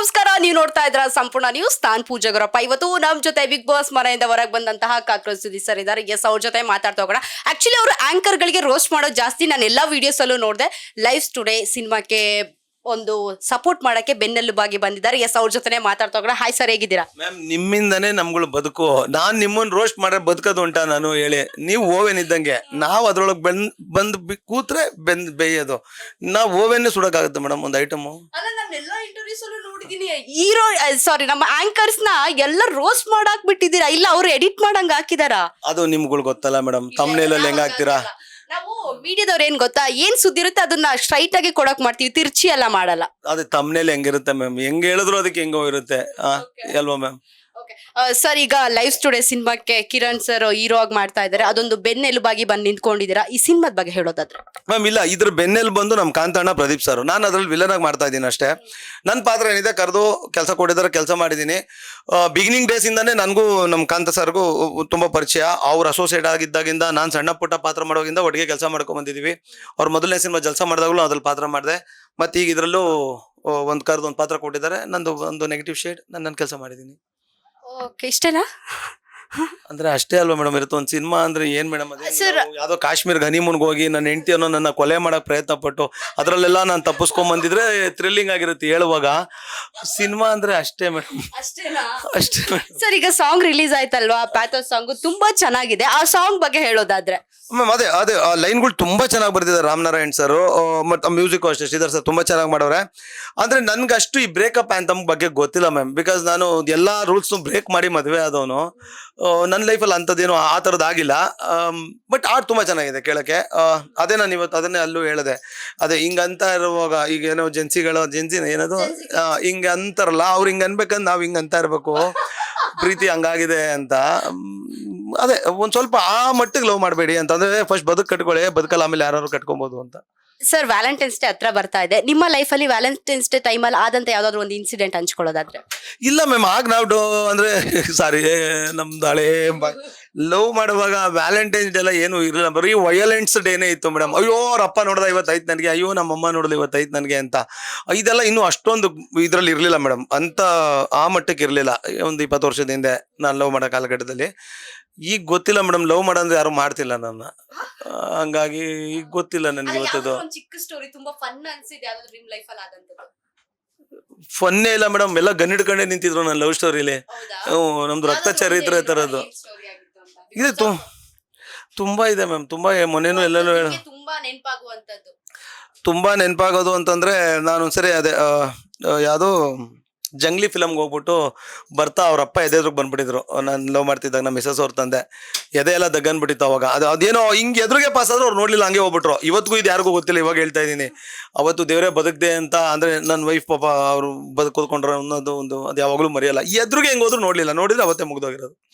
ನಮಸ್ಕಾರ ನೀವು ನೋಡ್ತಾ ಇದ್ರ ಸಂಪೂರ್ಣ ನ್ಯೂಸ್ ನಾನ್ ಪೂಜಾಗರಪ್ಪ. ಇವತ್ತು ನಮ್ ಜೊತೆ ಬಿಗ್ ಬಾಸ್ ಮನೆಯಿಂದ ಹೊರಗೆ ಬಂದಂತಹ ಕಾಕ್ರೋಚ್ ಸುದ್ದಿ ಸರ್ ಇದ್ದಾರೆ. ಎಸ್ ಅವ್ರ ಜೊತೆ ಮಾತಾಡ್ತಾ ಹೋಗೋಣ. ಆಕ್ಚುಲಿ ಅವರು ಆಂಕರ್ ಗಳಿಗೆ ರೋಸ್ಟ್ ಮಾಡೋ ಜಾಸ್ತಿ. ನಾನು ಎಲ್ಲಾ ವಿಡಿಯೋಸ್ ಅಲ್ಲೂ ನೋಡಿದೆ. ಲೈವ್ ಟುಡೇ ಸಿನಿಮಾಕ್ಕೆ ಒಂದು ಸಪೋರ್ಟ್ ಮಾಡಕ್ಕೆ ಬೆನ್ನೆಲುಬಾಗಿ ಬಂದಿದ್ದಾರೆ. ಎಸ್ ಅವ್ರ ಜೊತೆ ಮಾತಾಡ್ತಾ ಹೋಗೋಣ. ಹಾಯ್ ಸರ್ ಹೇಗಿದ್ದೀರಾ? ಮ್ಯಾಮ್ ನಿಮ್ಮಿಂದನೇ ನಮ್ಗಳು ಬದುಕು. ನಾನ್ ನಿಮ್ಮನ್ನ ರೋಸ್ಟ್ ಮಾಡ್ರೆ ಬದುಕೋದು ಉಂಟಾ ನಾನು ಹೇಳಿ. ನೀವು ಓವೆನ್ ಇದ್ದಂಗೆ. ನಾವು ಅದ್ರೊಳಗೆ ಬೆನ್ ಬಂದ್ ಬಿ- ಕೂತ್ರೆ ಬೆಂದ್ ಬೇಯೋದು. ನಾವು ಓವೆನ್ ಸುಡಕ್ಕಾಗುತ್ತೆ ಮೇಡಮ್ ಒಂದು ಐಟಮು ಅಲ್ಲ ನಾನು ಎಲ್ಲಾ ಇಂಟರ್ವ್ಯೂಸ್ ಅಲ್ಲೂ ನೋಡಿದೀನಿ ಹೀರೋ ಸಾರಿ ನಮ್ಮ ಆಂಕರ್ಸ್ನ ಎಲ್ಲ ರೋಸ್ಟ್ ಮಾಡಾಕ್ ಬಿಟ್ಟಿದ್ದೀರಾ ಇಲ್ಲ ಅವ್ರು ಎಡಿಟ್ ಮಾಡಂಗ್ ಹಾಕಿದಾರಾ? ಅದು ನಿಮ್ಗಳು ಗೊತ್ತಲ್ಲ ಮೇಡಮ್. ತಮ್ನೇಲಲ್ಲಿ ಹೆಂಗ್ ಹಾಕ್ತೀರಾ? ನಾವು ಮೀಡಿಯಾದವ್ರು ಏನ್ ಗೊತ್ತಾ? ಏನ್ ಸುದ್ದಿ ಇರುತ್ತೆ ಅದನ್ನ ಸ್ಟ್ರೈಟ್ ಆಗಿ ಕೊಡಕ್ ಮಾಡ್ತೀವಿ. ತಿರ್ಚಿ ಎಲ್ಲ ಮಾಡಲ್ಲ. ಅದೇ ತಮ್ನೇಲಿ ಹೆಂಗಿರುತ್ತೆ ಮ್ಯಾಮ್ ಹೆಂಗ್ ಹೇಳಿದ್ರು ಅದಕ್ಕೆ ಹೆಂಗೋ ಇರುತ್ತೆ. ಆ, ಅಲ್ವಾ ಮ್ಯಾಮ್ ಸರ್ ಈಗ ಲೈವ್ ಸ್ಟುಡೇ ಸಿನಿಮಾಕ್ಕೆ ಕಿರಣ್ ಸರ್ ಹೀರೋ ಆಗಿ ಮಾಡ್ತಾ ಇದಾರೆ ಅದೊಂದು ಬೆನ್ನೆಲುಬಾಗಿ ಬಂದು ನಿಂತ್ಕೊಂಡಿದ್ದೀರಾ? ಈ ಸಿನಿಮಾದ ಬಗ್ಗೆ ಹೇಳೋದಾದ್ರೆ. ಮ್ಯಾಮ್ ಇಲ್ಲ, ಇದ್ರ ಬೆನ್ನೆಲ್ ಬಂದು ನಮ್ಮ ಕಾಂತಣ್ಣ ಪ್ರದೀಪ್ ಸರ್ ನಾನು ಅದ್ರಲ್ಲಿ ವಿಲನ್ ಆಗಿ ಮಾಡ್ತಾ ಇದ್ದೀನಿ ಅಷ್ಟೇ. ನನ್ನ ಪಾತ್ರ ಏನಿದೆ, ಕರೆದು ಕೆಲಸ ಕೊಟ್ಟಿದ್ದಾರೆ, ಕೆಲಸ ಮಾಡಿದ್ದೀನಿ. ಬಿಗಿನಿಂಗ್ ಡೇಸ್ ಇಂದಾನೆ ನನಗೂ ನಮ್ಮ ಕಾಂತ ಸರ್ಗೂ ತುಂಬಾ ಪರಿಚಯ. ಅವ್ರ ಅಸೋಸಿಯೇಟ್ ಆಗಿದ್ದಾಗಿಂದ ನಾನು ಸಣ್ಣ ಪುಟ್ಟ ಪಾತ್ರ ಮಾಡೋಗಿಂದ ಒಟ್ಟಿಗೆ ಕೆಲಸ ಮಾಡ್ಕೊಂಡ್ ಬಂದಿದ್ದೀವಿ ಅವ್ರ ಮೊದಲನೇ ಸಿನಿಮಾ ಜಲಸ ಮಾಡಿದಾಗಲೂ ಅದ್ರಲ್ಲಿ ಪಾತ್ರ ಮಾಡಿದೆ. ಮತ್ತೆ ಈಗ ಇದರಲ್ಲೂ ಒಂದು ಕರೆದು ಒಂದು ಪಾತ್ರ ಕೊಟ್ಟಿದ್ದಾರೆ. ನಂದು ಒಂದು ನೆಗೆಟಿವ್ ಶೇಡ್ ನಾನು ನನ್ನ ಕೆಲಸ ಮಾಡಿದ್ದೀನಿ ಓಕೆ ಇಷ್ಟೇನಾ ಅಂದ್ರೆ ಅಷ್ಟೇ ಅಲ್ವಾ ಮೇಡಮ್ ಇರುತ್ತೆ. ಒಂದು ಸಿನಿಮಾ ಅಂದ್ರೆ ಏನ್ ಮೇಡಮ್ ಯಾವ್ದೋ ಕಾಶ್ಮೀರ್ ಹನಿಮೂನ್ಗೆ ಹೋಗಿ ನನ್ನ ಹೆಂಡತಿಯನ್ನು ನನ್ನ ಕೊಲೆ ಮಾಡಕ್ ಪ್ರಯತ್ನ ಪಟ್ಟು ಅದ್ರಲ್ಲೆಲ್ಲ ನಾನು ತಪ್ಪಿಸ್ಕೊಂಡ್ ಬಂದಿದ್ರೆ ಥ್ರಿಲ್ಲಿಂಗ್ ಆಗಿರುತ್ತೆ ಹೇಳುವಾಗ. ಸಿನಿಮಾ ಅಂದ್ರೆ ಅಷ್ಟೇ ಮೇಡಮ್ ಅಷ್ಟೇ ಸರ್ ಈಗ ಸಾಂಗ್ ರಿಲೀಸ್ ಆಯ್ತಲ್ವಾ? ಪ್ಯಾಥೋ ಸಾಂಗ್ ತುಂಬಾ ಚೆನ್ನಾಗಿದೆ. ಆ ಸಾಂಗ್ ಬಗ್ಗೆ ಹೇಳೋದಾದ್ರೆ. ಮ್ಯಾಮ್ ಅದೇ ಅದೇ ಆ ಲೈನ್ಗಳು ತುಂಬಾ ಚೆನ್ನಾಗಿ ಬರ್ತಿದ್ದಾರೆ ರಾಮನಾರಾಯಣ್ ಸರ್ ಮತ್ತು ಮ್ಯೂಸಿಕ್ ಅಷ್ಟೇ ಶ್ರೀಧರ್ ಸರ್ ತುಂಬಾ ಚೆನ್ನಾಗಿ ಮಾಡವ್ರೆ ಅಂದ್ರೆ ನನ್ಗೆ ಅಷ್ಟು ಈ ಬ್ರೇಕಪ್ ಆ್ಯಂತಮ್ ಬಗ್ಗೆ ಗೊತ್ತಿಲ್ಲ ಮ್ಯಾಮ್ ಬಿಕಾಸ್ ನಾನು ಎಲ್ಲಾ ರೂಲ್ಸ್ನು ಬ್ರೇಕ್ ಮಾಡಿ ಮದುವೆ ಆದವನು. ನನ್ನ ಲೈಫಲ್ಲಿ ಅಂಥದ್ದೇನು ಆ ಥರದ್ದು ಆಗಿಲ್ಲ. ಬಟ್ ಆರ್ಟ್ ತುಂಬ ಚೆನ್ನಾಗಿದೆ ಕೇಳೋಕ್ಕೆ. ಅದೇ ನಾನು ಇವತ್ತು ಅದನ್ನೇ ಅಲ್ಲೂ ಹೇಳಿದೆ. ಅದೇ ಹಿಂಗೆ ಅಂತ ಇರುವಾಗ ಈಗ ಏನೋ ಜೆನ್ಸಿಗಳು ಜೆನ್ಸಿನ ಏನದು? ಹಿಂಗೆ ಹಿಂಗ ಅಂತಾರಲ್ಲ ಅವ್ರು ಹಿಂಗೆ ಅನ್ಬೇಕಂದ್ ನಾವು ಹಿಂಗೆ ಅಂತ ಇರಬೇಕು. ಪ್ರೀತಿ ಹಂಗಾಗಿದೆ ಅಂತ. ಅದೇ ಒಂದು ಸ್ವಲ್ಪ ಆ ಮಟ್ಟಿಗೆ ಲವ್ ಮಾಡಬೇಡಿ ಅಂತಂದರೆ ಫಸ್ಟ್ ಬದುಕು ಕಟ್ಕೊಳ್ಳಿ ಬದುಕಲ್ಲ ಆಮೇಲೆ ಯಾರು ಕಟ್ಕೊಬೋದು ಅಂತ. ಸರ್ ವ್ಯಾಲೆಂಟೈನ್ಸ್ ಡೇ ಹತ್ರ ಬರ್ತಾ ಇದೆ. ನಿಮ್ಮ ಲೈಫಲ್ಲಿ ವ್ಯಾಲೆಂಟೈನ್ಸ್ ಡೇ ಟೈಮಲ್ಲಿ ಆದಂತ ಯಾವ್ದಾದ್ರು ಒಂದು ಇನ್ಸಿಡೆಂಟ್ ಹಂಚ್ಕೊಳ್ಳೋದಾದ್ರೆ ಇಲ್ಲ ಮ್ಯಾಮ್ ಆಗ ನಾವು ಅಂದ್ರೆ ಸಾರಿ ನಮ್ದು ಹಳೇ ಲವ್ ಮಾಡುವಾಗ ವ್ಯಾಲೆಂಟೈನ್ಸ್ ಡೇ ಎಲ್ಲ ಏನು ಇರಲಿಲ್ಲ. ಬರೀ ವಯಲೆಂಟ್ಸ್ ಡೇನೇ ಇತ್ತು ಮೇಡಮ್ ಅಯ್ಯೋ ಅವ್ರ ಅಪ್ಪ ನೋಡ್ದ ಇವತ್ತೈತ್ ನನಗೆ. ಅಯ್ಯೋ ನಮ್ಮ ಅಮ್ಮ ನೋಡ್ದ ಇವತ್ತೈತ್ ನನಗೆ ಅಂತ. ಇದೆಲ್ಲ ಇನ್ನೂ ಅಷ್ಟೊಂದು ಇದರಲ್ಲಿ ಇರಲಿಲ್ಲ ಮೇಡಮ್ ಅಂತ ಆ ಮಟ್ಟಕ್ಕೆ ಇರಲಿಲ್ಲ. ಒಂದು ಇಪ್ಪತ್ತು ವರ್ಷದ ಹಿಂದೆ ನಾನು ಲವ್ ಮಾಡೋ ಕಾಲಘಟ್ಟದಲ್ಲಿ. ಈಗ ಗೊತ್ತಿಲ್ಲ ಮೇಡಮ್ ಲವ್ ಮಾಡಂದ್ರೆ ಯಾರು ಮಾಡ್ತಿಲ್ಲ ನನ್ನ. ಹಂಗಾಗಿ ಈಗ ಗೊತ್ತಿಲ್ಲ ನನಗೆ ಇವತ್ತದು. ಚಿಕ್ಕ ಸ್ಟೋರಿ ತುಂಬಾ ಫನ್ ಅನ್ಸಿದೆ. ಯಾವ್ದಾದ್ರು ನಿಮ್ ಲೈಫಲ್ಲಿ ಆದಂತದ್ದು. ಫನ್ನೇ ಇಲ್ಲ ಮೇಡಮ್ ಎಲ್ಲ ಗನ್ ಹಿಡ್ಕೊಂಡೇ ನಿಂತಿದ್ರು ನನ್ನ ಲವ್ ಸ್ಟೋರಿಲಿ ನಮ್ದು ರಕ್ತ ಚರಿತ್ರೆ ತರದ್ದು. ಇದೆ ತು ತುಂಬಾ ಇದೆ ಮ್ಯಾಮ್ ತುಂಬಾ ಮೊನ್ನೆನೂ ಎಲ್ಲನೂ ಹೇಳ ತುಂಬಾ ನೆನಪಾಗುವಂತದ್ದು. ತುಂಬಾ ನೆನಪಾಗೋದು ಅಂತಂದ್ರೆ ನಾನು ಒಂದ್ಸರಿ ಅದೇ ಆ, ಆ, ಯಾವ್ದೋ ಜಂಗ್ಲಿ ಫಿಲಮ್ಗೆ ಹೋಗ್ಬಿಟ್ಟು ಬರ್ತಾ ಅವ್ರ ಅಪ್ಪ ಎದೆದ್ರಿಗೆ ಬಂದ್ಬಿಟ್ಟಿದ್ರು. ನಾನು ಲವ್ ಮಾಡ್ತಿದ್ದಾಗ ನಮ್ಮ ಮಿಸಸ್ ಅವ್ರ ತಂದೆ. ಎದೆ ಎಲ್ಲ ದಗ್ಗನ್ಬಿಟ್ಟಿತ್ತು ಅವಾಗ. ಅದು ಅದೇನೋ ಹಿಂಗೆ ಎದುರಿಗೆ ಪಾಸ್ ಆದ್ರೆ ಅವ್ರು ನೋಡ್ಲಿಲ್ಲ ಹಂಗೆ ಹೋಗ್ಬಿಟ್ರು. ಇವತ್ತಿಗೂ ಇದು ಯಾರಿಗೂ ಗೊತ್ತಿಲ್ಲ ಇವಾಗ ಹೇಳ್ತಾ ಇದ್ದೀನಿ. ಅವತ್ತು ದೇವರೇ ಬದುಕ್ದೆ ಅಂತ ಅಂದ್ರೆ ನನ್ನ ವೈಫ್ ಪಾಪ ಅವರು ಬದುಕೋದ್ಕೊಂಡ್ರೆ ಅನ್ನೋದು ಒಂದು ಅದು ಯಾವಾಗಲೂ ಮರೆಯಲ್ಲ. ಎದುರಿಗೆ ಹೆಂಗೆ ಹೋದ್ರು ನೋಡ್ಲಿಲ್ಲ. ನೋಡಿದ್ರೆ ಅವತ್ತೇ ಮುಗ್ದೋಗಿರೋದು.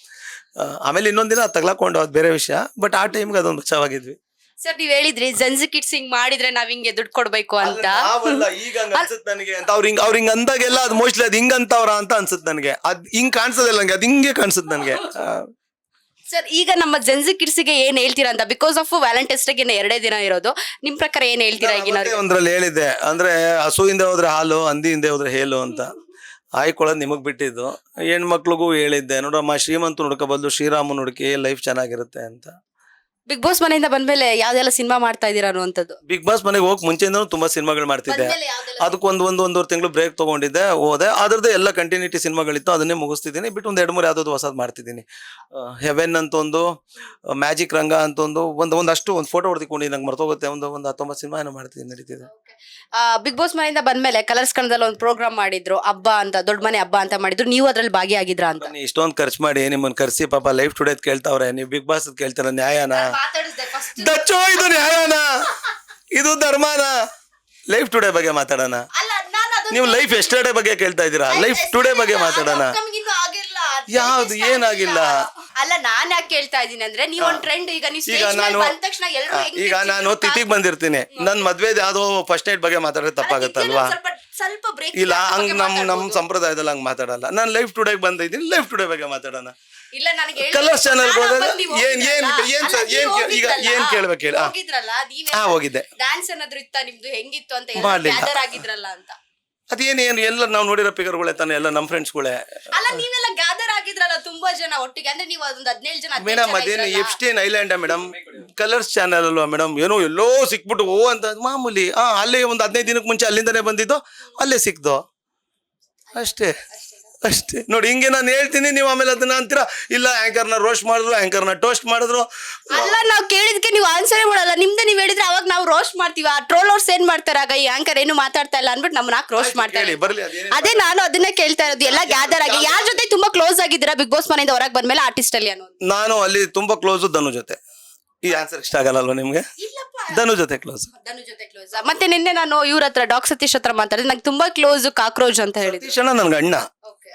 ಆಮೇಲೆ ಇನ್ನೊಂದಿನ ತಗ್ಲಾಕೊಂಡು ಅದು ಬೇರೆ ವಿಷಯ ಬಟ್ ಆ ಟೈಮ್ಗೆ ಅದೊಂದು ಬಚಾವಾಗಿದ್ವಿ ಸರ್ ನೀವ್ ಹೇಳಿದ್ರಿ ಜನ್ಸಿ ಕಿಡ್ಸ್ ಹಿಂಗ್ ಮಾಡಿದ್ರೆ ನಾವ್ ಹಿಂಗೆ ದುಡ್ಡು ಕೊಡ್ಬೇಕು ಅಂತ. ನಾವಲ್ಲ ಈಗ ಹಂಗ ಅನ್ಸುತ್ತೆ ನನಗೆ ಅಂತ. ಅವ್ರ ಹಿಂಗ್ ಅವ್ರ ಹಿಂಗ್ ಅಂದಾಗೆಲ್ಲ ಅದು ಮೋಸ್ಟ್ಲಿ ಅದ್ ಹಿಂಗ್ ಅಂತವ್ರ ಅಂತ ಅನ್ಸುತ್ತೆ ನನಗೆ. ಅದ್ ಹಿಂಗ್ ಕಾಣಿಸೋದಿಲ್ಲ ನಂಗೆ ಅದ್ ಹಿಂಗೆ ಕಾಣಿಸುತ್ತೆ ನನಗೆ. ಸರ್ ಈಗ ನಮ್ಮ ಜನ್ಸಿ ಕಿಡ್ಸ್ಗೆ ಏನ್ ಹೇಳ್ತೀರಾ ಅಂತ? ಬಿಕಾಸ್ ಆಫ್ ವ್ಯಾಲೆಂಟೈನ್ಸ್ ಡೇ ಎರಡೇ ದಿನ ಇರೋದು ನಿಮ್ ಪ್ರಕಾರ ಏನ್ ಹೇಳ್ತೀರಾ ಈಗಿನ ಒಂದ್ರಲ್ಲಿ ಹೇಳಿದ್ದೆ ಅಂದ್ರೆ ಹಸುವಿಂದ ಹೋದ್ರೆ ಹಾಲು ಹಂದಿಯಿಂದ ಹೋದ್ರೆ ಹೇಲು ಅಂತ. ಆಯ್ಕೊಳ್ಳೋದು ನಿಮಗೆ ಬಿಟ್ಟಿದ್ದು. ಹೆಣ್ಮಕ್ಳಿಗೂ ಹೇಳಿದ್ದೆ ನೋಡಮ್ಮ ಶ್ರೀಮಂತ ಹುಡ್ಕ ಬದಲು ಶ್ರೀರಾಮನ್ ಹುಡುಕಿ ಲೈಫ್ ಚೆನ್ನಾಗಿರುತ್ತೆ ಅಂತ. ಬಿಗ್ ಬಾಸ್ ಮನೆಯಿಂದ ಬಂದ್ಮೇಲೆ ಯಾವ್ದೆಲ್ಲ ಸಿನಿಮಾ ಮಾಡ್ತಾ ಇದೀರ ಅನ್ನುವಂಥದ್ದು? ಬಿಗ್ ಬಾಸ್ ಮನೆಗೆ ಹೋಗಿ ಮುಂಚೆಯಿಂದ ತುಂಬಾ ಸಿನಿಮಾಗಳು ಮಾಡ್ತಿದ್ದೆ. ಅದಕ್ಕೊಂದು ಒಂದು ಒಂದು ಒಂದೂವರೆ ತಿಂಗಳು ಬ್ರೇಕ್ ತಗೊಂಡಿದ್ದೆ ಹೋದೆ. ಅದರದ್ದು ಎಲ್ಲ ಕಂಟಿನ್ಯೂಟಿ ಸಿನಿಮಾಗಳಿತ್ತು ಅದನ್ನೇ ಮುಗಿಸ್ತಿದ್ದೀನಿ. ಬಿಟ್ಟು ಒಂದು ಎರಡು ಮೂರು ಯಾವ್ದಾದ್ರು ಹೊಸದು ಮಾಡ್ತಿದ್ದೀನಿ. ಹೆವೆನ್ ಅಂತ ಒಂದು ಮ್ಯಾಜಿಕ್ ರಂಗ ಅಂತ ಒಂದು ಒಂದು ಒಂದಷ್ಟು ಒಂದು ಫೋಟೋ ಹೊಡೆದಿಕೊಂಡು ನಂಗೆ ಮರ್ತೋಗುತ್ತೆ. ಒಂದು ಒಂದು ಹತ್ತೊಂಬತ್ತು ಸಿನಿಮಾ ಏನೋ ಮಾಡ್ತಿದ್ದೀನಿ ನಡೀತಿದೆ. ಬಿಗ್ ಬಾಸ್ ಮನೆಯಿಂದ ಬಂದ್ಮೇಲೆ ಕಲರ್ಸ್ ಕನ್ನಡದಲ್ಲಿ ಒಂದು ಪ್ರೋಗ್ರಾಮ್ ಮಾಡಿದ್ರು ಹಬ್ಬ ಅಂತ ದೊಡ್ಡ ಮನೆ ಹಬ್ಬ ಅಂತ ಮಾಡಿದ್ರು ನೀವು ಅದ್ರಲ್ಲಿ ಭಾಗಿಯಾಗಿದ್ರಾ ಅಂತ. ಬನ್ನಿ ಇಷ್ಟೊಂದು ಖರ್ಚು ಮಾಡಿ ನಿಮ್ಮನ್ನ ಕರ್ಸಿ ಪಾಪ ಲೈಫ್ ಟುಡೇ ಕೇಳ್ತಾವ್ರೆ ನೀವು ಬಿಗ್ ಬಾಸ್ ಕೇಳ್ತೀರ ನ್ಯಾಯನ? ದಚ್ಚೋ ಇದು ನ್ಯಾಯನ? ಇದು ಧರ್ಮನ? ಲೈಫ್ ಟುಡೇ ಬಗ್ಗೆ ಮಾತಾಡೋಣ. ನೀವು ಲೈಫ್ ಎಸ್ಟರ್ಡೇ ಬಗ್ಗೆ ಕೇಳ್ತಾ ಇದ್ದೀರಾ? ಲೈಫ್ ಟುಡೇ ಬಗ್ಗೆ ಮಾತಾಡೋಣ. ಯಾವ್ದು ಏನಾಗಿಲ್ಲ? ಅಲ್ಲ ನಾನ್ ಯಾಕೆ ಕೇಳ್ತಾ ಇದೀನಿ ಅಂದ್ರೆ ನೀವು ಒಂದ್ ಟ್ರೆಂಡ್ ಈಗ ನೀವು ಈಗ ನಾನು ಬಂದ ತಕ್ಷಣ ಎಲ್ಲರೂ ಈಗ ನಾನು ತಿಥಿಗೆ ಬಂದಿರ್ತೀನಿ. ನನ್ ಮದ್ವೆದ್ ಯಾವುದೋ ಫಸ್ಟ್ ಏಡ್ ಬಗ್ಗೆ ಮಾತಾಡೋದು ತಪ್ಪಾಗತ್ತಲ್ವಾ? ಸ್ವಲ್ಪ ಸ್ವಲ್ಪ ಬ್ರೇಕ್ ಇಲ್ಲ ಹಂಗ್ ನಮ್ ನಮ್ ಸಂಪ್ರದಾಯದಲ್ಲಿ ಹಂಗ್ ಮಾತಾಡಲ್ಲ. ನಾನು ಲೈಫ್ ಟುಡೇ ಬಂದಿದ್ದೀನಿ ಲೈಫ್ ಟುಡೇ ಬಗ್ಗೆ ಮಾತಾಡೋಣ. ಇಲ್ಲ ನನಗೆ ಕಲರ್ಸ್ ಚಾನಲ್ ಏನ್ ಏನ್ ಏನ್ ಏನ್ ಕೇ- ಈಗ ಏನ್ ಕೇಳ್ಬೇಕು ಹೇಳಿ? ಹೋಗಿದ್ರಲ್ಲ ನೀವೇ ಹಾ ಹೋಗಿದ್ದೆ ಡ್ಯಾನ್ಸ್ ಏನಾದ್ರು ಇತ್ತ ನಿಮ್ದು ಹೆಂಗಿತ್ತು ಅಂತ ಮಾಡ್ಲಿಲ್ಲ. ಗ್ಯಾದರ್ ಆಗಿದ್ರಲ್ಲ ಅಂತ. ಅದೇನು ಏನು ಎಲ್ಲ ನಾವು ನೋಡಿರೋ ಫಿಗರ್ಗಳೇ ತಾನೆ ಎಲ್ಲ ನಮ್ಮ ಫ್ರೆಂಡ್ಸ್ಗಳೇ ಅಲ್ಲ ನೀವೆಲ್ಲ ಗ್ಯಾದರ್ ಆಗಿದ್ರಲ್ಲ ತುಂಬಾ ಜನ ಒಟ್ಟಿಗೆ ಅಂದ್ರೆ ನೀವು ಅದೊಂದು ಹದಿನೇಳು ಜನ ಹದಿನೈದು ಮೇಡಮ್ ಜನ ಅದೇನು ಇದ್ರಲ್ಲ. Island madam? ಕಲರ್ಸ್ ಚಾನಲ್ ಅಲ್ವಾ ಮೇಡಮ್? ಏನೋ ಎಲ್ಲೋ ಸಿಕ್ಬಿಟ್ಟು ಓ ಅಂತ ಮಾಮೂಲಿ ಹಾ ಅಲ್ಲೇ ಒಂದು ಹದಿನೈದು ದಿನಕ್ಕೆ ಮುಂಚೆ ಅಲ್ಲಿಂದನೇ ಬಂದಿದ್ದು ಅಲ್ಲೇ ಸಿಕ್ದು. ಅಷ್ಟೇ ಅಷ್ಟೇ. ನೋಡಿ ಹಿಂಗೆ ನಾನು ಹೇಳ್ತೀನಿ ನೀವು ಆಮೇಲೆ ಅದನ್ನ ಅಂತೀರಾ? ಇಲ್ಲ ಆಂಕರ್ನ ರೋಸ್ಟ್ ಮಾಡಿದ್ರು ಆಂಕರ್ನ ಟೋಸ್ಟ್ ಮಾಡಿದ್ರು. ಅಲ್ಲ ನಾವು ಕೇಳಿದ್ಕೆ ನೀವು ಆನ್ಸರೇ ಮಾಡಲ್ಲ ನಿಮ್ದೆ ನೀವ್ ಹೇಳಿದ್ರೆ ಅವಾಗ ನಾವು ರೋಸ್ಟ್ ಮಾಡ್ತೀವಿ. ಆ ಟ್ರೋಲರ್ಸ್ ಏನ್ ಮಾಡ್ತಾರೆ ಆಗ ಈ ಆಂಕರ್ ಏನು ಮಾತಾಡ್ತಾ ಇಲ್ಲ ಅನ್ಬಿಟ್ಟು ನಮ್ಮನ್ನ ರೋಸ್ಟ್ ಮಾಡ್ತಾರೆ ಹೇಳಿ ಬರ್ಲಿ ಅದೇನೇ ಅದೇ ನಾನು ಅದನ್ನೇ ಕೇಳ್ತಾ ಇರೋದು. ಎಲ್ಲ ಗ್ಯಾದರ್ ಆಗಿದ್ದೀರಾ ಬಿಗ್ ಬಾಸ್ ಮನೆಯಿಂದ ಹೊರಗೆ ಬಂದ್ಮೇಲೆ ಆರ್ಟಿಸ್ಟ್ ಅಲ್ಲಿ ಅನ್ನೋದು. ನಾನು ಅಲ್ಲಿ ತುಂಬಾ ಕ್ಲೋಸ್ ಧನು ಜೊತೆ. ಈ ಆನ್ಸರ್ ಇಷ್ಟ ಆಗಲ್ಲ ಅಲ್ವಾ ನಿಮ್ಗೆ? ಧನು ಜೊತೆ ಕ್ಲೋಸ್ ಧನು ಜೊತೆ ಕ್ಲೋಸ್ ಮತ್ತೆ ನಿನ್ನೆ ನಾನು ಇವ್ರ ಹತ್ರ ಡಾಕ್ ಸತೀಶ್ ಹತ್ರ ಮಾತಾಡಿದ್ರೆ ನಂಗೆ ತುಂಬಾ ಕ್ಲೋಸ್ ಕಾಕ್ರೋಚ್ ಅಂತ ಹೇಳಿದ್ರು. ಸತೀಶ್ ಅಣ್ಣ ನನ್ಗೆ ಅಣ್ಣ.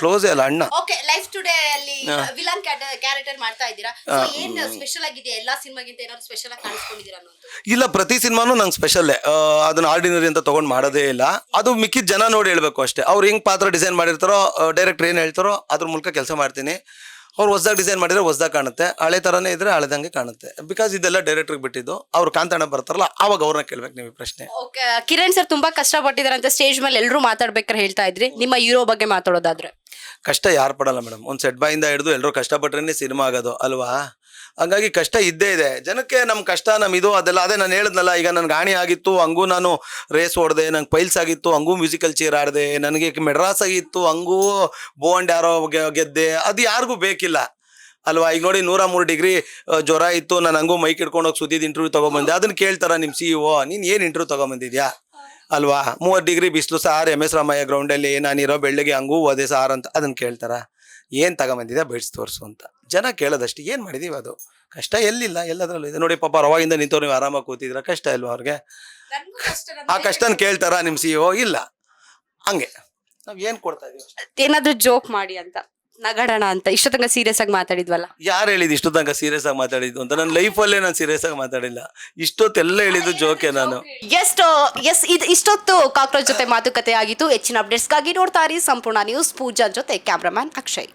ಕ್ಲೋಸೇ ಅಲ್ಲ ಅಣ್ಣ. ಓಕೆ ಲೈಫ್ ಟುಡೇ ಅಲ್ಲಿ ವಿಲನ್ ಕ್ಯಾರೆಕ್ಟರ್ ಮಾಡ್ತಾ ಇದ್ದೀರಾ? ಏನ್ ಸ್ಪೆಷಲ್ ಆಗಿದೆ ಎಲ್ಲಾ ಸಿನಿಮಾಗಿಂತ ಏನಾದ್ರು ಸ್ಪೆಷಲ್ ಆಗಿ ಕಾಣಿಸ್ಕೊಂಡಿದ್ದೀರಾ ಇಲ್ಲ ಪ್ರತಿ ಸಿನಿಮಾನು ನಂಗೆ ಸ್ಪೆಷಲ್ಲೇ ಅದನ್ನ ಆರ್ಡಿನರಿ ಅಂತ ತಗೊಂಡ್ ಮಾಡೋದೇ ಇಲ್ಲ. ಅದು ಮಿಕ್ಕಿದ ಜನ ನೋಡಿ ಹೇಳ್ಬೇಕು ಅಷ್ಟೇ. ಅವ್ರು ಹೆಂಗ್ ಪಾತ್ರ ಡಿಸೈನ್ ಮಾಡಿರ್ತಾರೋ ಡೈರೆಕ್ಟರ್ ಏನ್ ಹೇಳ್ತಾರೋ ಅದ್ರ ಮೂಲಕ ಕೆಲಸ ಮಾಡ್ತೀನಿ. ಅವ್ರು ಹೊಸದಾಗಿ ಡಿಸೈನ್ ಮಾಡಿದ್ರೆ ಹೊಸದಾಗಿ ಕಾಣುತ್ತೆ. ಹಳೆ ಥರನೇ ಇದ್ರೆ ಹಳೆದಂಗೆ ಕಾಣುತ್ತೆ. ಬಿಕಾಸ್ ಇದೆಲ್ಲ ಡೈರೆಕ್ಟ್ರಿಗೆ ಬಿಟ್ಟಿದ್ದು ಅವ್ರು ಕಾಂತಾಣ ಬರ್ತಾರಲ್ಲ ಅವಾಗ ಅವ್ರನ್ನ ಕೇಳ್ಬೇಕು ನೀವು ಈ ಪ್ರಶ್ನೆ. ಓಕೆ ಕಿರಣ್ ಸರ್ ತುಂಬಾ ಕಷ್ಟಪಟ್ಟಿದ್ದಾರೆ ಅಂತ ಸ್ಟೇಜ್ ಮೇಲೆ ಎಲ್ಲರೂ ಮಾತಾಡ್ಬೇಕಾರೆ ಹೇಳ್ತಾ ಇದ್ರಿ. ನಿಮ್ಮ ಹೀರೋ ಬಗ್ಗೆ ಮಾತಾಡೋದಾದ್ರೆ. ಕಷ್ಟ ಯಾರು ಪಡಲ್ಲ ಮೇಡಮ್ ಒಂದು ಸೆಟ್ ಬಾಯಿಂದ ಹಿಡಿದು ಎಲ್ಲರೂ ಕಷ್ಟಪಟ್ರೇನೆ ಸಿನಿಮಾ ಆಗೋದು ಅಲ್ವಾ? ಹಂಗಾಗಿ ಕಷ್ಟ ಇದ್ದೇ ಇದೆ. ಜನಕ್ಕೆ ನಮ್ಮ ಕಷ್ಟ ನಮ್ಮ ಇದು ಅದೆಲ್ಲ, ಅದೇ ನಾನು ಹೇಳಿದ್ನಲ್ಲ, ಈಗ ನನ್ಗೆ ಗಾಣಿ ಆಗಿತ್ತು, ಹಂಗೂ ನಾನು ರೇಸ್ ಹೊಡೆದೆ ನಂಗೆ ಪೈಲ್ಸ್ ಆಗಿತ್ತು, ಹಂಗೂ ಮ್ಯೂಸಿಕಲ್ ಚೇರ್ ಆಡಿದೆ, ನನಗೆ ಮೆಡ್ರಾಸ್ ಆಗಿತ್ತು ಹಂಗೂ ಬೋಂಡ್ ಯಾರೋ ಗೆದ್ದೆ, ಅದು ಯಾರಿಗೂ ಬೇಕಿಲ್ಲ. ಅಲ್ವಾ? ಈಗ ನೋಡಿ ನೂರ ಮೂರು ಡಿಗ್ರಿ ಜ್ವರ ಇತ್ತು, ನಾನು ಹಂಗೂ ಮೈಕ್ ಹಿಡ್ಕೊಂಡು ಹೋಗಿ ಸುದ್ದಿದ್ದು ಇಂಟರ್ವ್ಯೂ ತೊಗೊಂಬಂದೆ. ಅದನ್ನ ಕೇಳ್ತಾರ ನಿಮ್ಮ ಸಿ ಇ ನೀನು ಏನು ಇಂಟರ್ವ್ಯೂ ತೊಗೊಂಬಂದಿದ್ಯಾ? ಅಲ್ವಾ? ಮೂವತ್ತು ಡಿಗ್ರಿ ಬಿಸಿಲು ಸಾರ್ ಎಂ ಎಸ್ ರಾಮಯ್ಯ ಗ್ರೌಂಡಲ್ಲಿ ನಾನಿರೋ ಬೆಳ್ಳಿಗೆ ಹಂಗೂ ಓದೆ ಸಾರ್ ಅಂತ ಅದನ್ನ ಕೇಳ್ತಾರ. ಏನು ತಗೊಂಬಂದಿದ್ಯಾ? ಬೆಡ್ಸ್ ತೋರಿಸು ಅಂತ. ಜನ ಕೇಳೋದಷ್ಟು. ಏನು ಮಾಡಿದೀವಿ ಅದು? ಕಷ್ಟ ಎಲ್ಲಿಲ್ಲ? ಎಲ್ಲದರಲ್ಲೂ ಇದೆ. ನೋಡಿ ಪಾಪ ರವಾಗಿಂದ ನಿಂತವ್ರು ನೀವು ಆರಾಮಾಗಿ ಕೂತಿದ್ರ ಕಷ್ಟ ಇಲ್ವಾ ಅವ್ರಿಗೆ? ಆ ಕಷ್ಟನ ಕೇಳ್ತಾರ ನಿಮ್ಮ ಸಿ ಓ ಇಲ್ಲ. ಹಂಗೆ. ನಾವು ಏನು ಕೊಡ್ತಾ ಇದೀವಿ ಏನಾದ್ರೂ ಜೋಕ್ ಮಾಡಿ ಅಂತ ನಗಡಣ ಅಂತ ಇಷ್ಟು ತನಕ ಸೀರಿಯಸ್ ಆಗಿ ಮಾತಾಡಿದ್ವಲ್ಲ? ಯಾರು ಹೇಳಿದ್ದು ಇಷ್ಟು ತನಕ ಸೀರಿಯಸ್ ಆಗಿ ಮಾತಾಡಿದ್ದು ಅಂತ? ನನ್ನ ಲೈಫಲ್ಲೇ ನಾನು ಸೀರಿಯಸ್ ಆಗಿ ಮಾತಾಡಿಲ್ಲ. ಇಷ್ಟೊತ್ತೆಲ್ಲ ಹೇಳಿದ್ದು ಜೋಕೆ ನಾನು. ಎಷ್ಟು ಎಸ್ ಇದು ಇಷ್ಟೊತ್ತು ಕಾಕ್ರೋಚ್ ಜೊತೆ ಮಾತುಕತೆ ಆಗಿತ್ತು. ಹೆಚ್ಚಿನ ಅಪ್ಡೇಟ್ಸ್ಗಾಗಿ ನೋಡ್ತಾ ಇರಿ. ಸಂಪೂರ್ಣ ನ್ಯೂಸ್ ಪೂಜಾ ಜೊತೆ ಕ್ಯಾಮ್ರಾಮ್ಯಾನ್ ಅಕ್ಷಯ್.